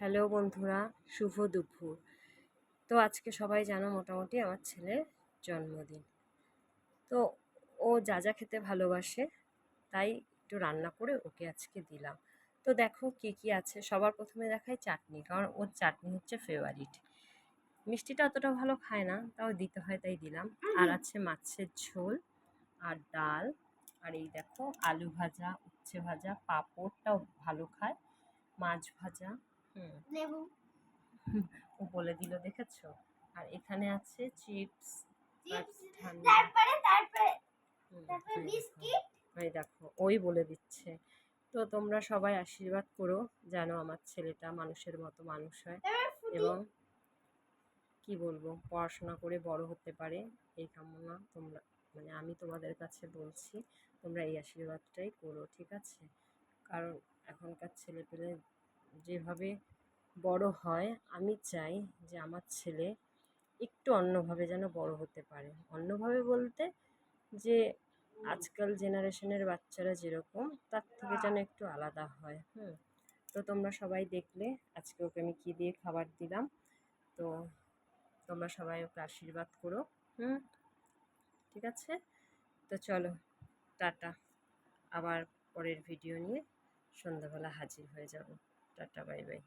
Hello বন্ধুরা, শুভ দুপুর। তো আজকে সবাই জানো মোটামুটি আমার ছেলের জন্মদিন। তো ও যা যা খেতে ভালোবাসে, তাই একটু রান্না করে ওকে আজকে দিলাম। তো দেখো কি কি আছে, সবার প্রথমে দেখাই চাটনি, কারণ ওর চাটনি হচ্ছে ফেভারিট মিষ্টিটা অতটা ভালো খায় না, তাও দিতে হয় তাই দিলাম। আর আছে মাছের ঝোল, আর ডাল, আর এই দেখো আলু ভাজা, উচ্ছে ভাজা, পাঁপড়টাও ভালো খায়, মাছ ভাজা লেবু। ও বলে দিল দেখেছ? আর এখানে আছে চিপস তারপরে তারপরে তারপরে দেখো, বিস্কিট। এই দেখো ওই বলে দিচ্ছে। তো তোমরা সবাই আশীর্বাদ করো যেন আমার ছেলেটা মানুষের মতো মানুষ হয় এবং কি বলব পড়াশোনা করে বড় হতে পারে এই কামনা তোমরা মানে আমি তোমাদের কাছে বলছি তোমরা এই আশীর্বাদটাই করো ঠিক আছে? কারণ এখনকার ছেলেপেলে যেভাবে বড় হয়, আমি চাই যে আমার ছেলে একটু অন্যভাবে যেন বড় হতে পারে। অন্যভাবে বলতে যে আজকাল জেনারেশনের বাচ্চারা যেরকম, তার থেকে যেন একটু আলাদা হয়। হুম, তো তোমরা সবাই দেখলে আজকে ওকে আমি কী দিয়ে খাবার দিলাম। তো তোমরা সবাই ওকে আশীর্বাদ করো। হুম, ঠিক আছে? তো চলো, টাটা। আবার পরের ভিডিও নিয়ে সন্ধ্যাবেলা হাজির হয়ে যাব। Tata bye bye.